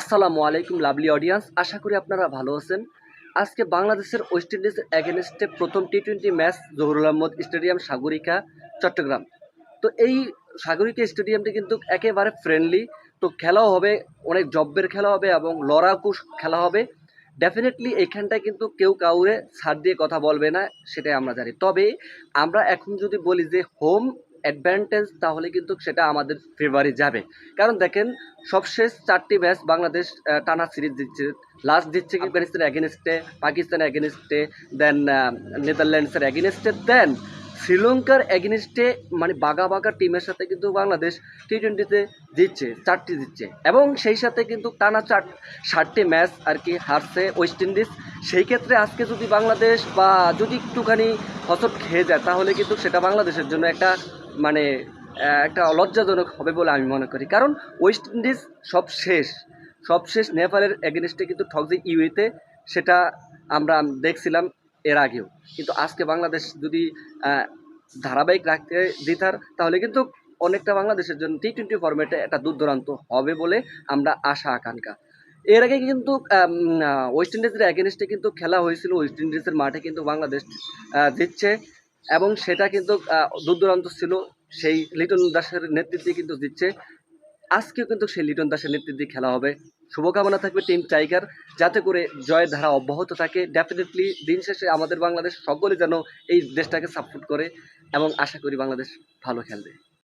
আসসালামু আলাইকুম lovely audience আশা করি আপনারা ভালো আছেন। আজকে বাংলাদেশের ওয়েস্ট ইন্ডিজের এগেনস্টে প্রথম T twenty match Zahurul Ahmed stadium Sagarika, Chattogram. তো এই সাগরিকা স্টেডিয়ামটি কিন্তু একেবারে ফ্রেন্ডলি তো খেলাও হবে, অনেক জব্বের খেলা হবে এবং লড়াকু খেলা হবে। ডেফিনেটলি এইখানটায় কিন্তু কেউ কাউরে ছাড় দিয়ে কথা বলবে না, সেটাই আমরা জানি। তবে আমরা এখন যদি বলি যে হোম অ্যাডভান্টেজ তাহলে কিন্তু সেটা আমাদের ফেভারে যাবে। কারণ দেখেন, সবশেষ চারটি ম্যাচ বাংলাদেশ টানা সিরিজ দিচ্ছে। লাস্ট দিচ্ছে আফগানিস্তানের অ্যাগেনস্টে পাকিস্তানের অ্যাগেনস্টে দেন নেদারল্যান্ডসের অ্যাগেনস্টে দেন শ্রীলঙ্কার অ্যাগেনস্টে মানে বাঘা বাঘা টিমের সাথে কিন্তু বাংলাদেশ টি টোয়েন্টিতে জিতছে, চারটি জিতছে। এবং সেই সাথে কিন্তু টানা চার ষাটটি ম্যাচ আর কি হারছে ওয়েস্ট ইন্ডিজ সেই ক্ষেত্রে আজকে যদি বাংলাদেশ বা যদি একটুখানি হসট খেয়ে যায়, তাহলে কিন্তু সেটা বাংলাদেশের জন্য একটা মানে একটা লজ্জাজনক হবে বলে আমি মনে করি। কারণ ওয়েস্ট ইন্ডিজ সব শেষ। সব শেষ নেপালের এগেনস্টে কিন্তু ঠকছে ইউএতে সেটা আমরা দেখছিলাম এর আগেও। কিন্তু আজকে বাংলাদেশ যদি ধারাবাহিক রাখতে দিতার, তাহলে কিন্তু অনেকটা বাংলাদেশের জন্য টি টোয়েন্টি ফর্মেটে একটা দূর দূরান্ত হবে বলে আমরা আশা, আকাঙ্ক্ষা। এর আগে কিন্তু ওয়েস্ট ইন্ডিজের এগেনস্টে কিন্তু খেলা হয়েছিল। ওয়েস্ট ইন্ডিজের মাঠে কিন্তু বাংলাদেশ জিতছে। এবং সেটা কিন্তু দূর দূরান্ত ছিল। সেই লিটন দাসের নেতৃত্বে কিন্তু দিচ্ছে। আজকেও কিন্তু সেই লিটন দাসের নেতৃত্বে খেলা হবে। শুভকামনা থাকবে টিম টাইগার, যাতে করে জয়ের ধারা অব্যাহত থাকে। ডেফিনেটলি দিন শেষে আমাদের বাংলাদেশ সকলে যেন এই দেশটাকে সাপোর্ট করে এবং আশা করি বাংলাদেশ ভালো খেলবে।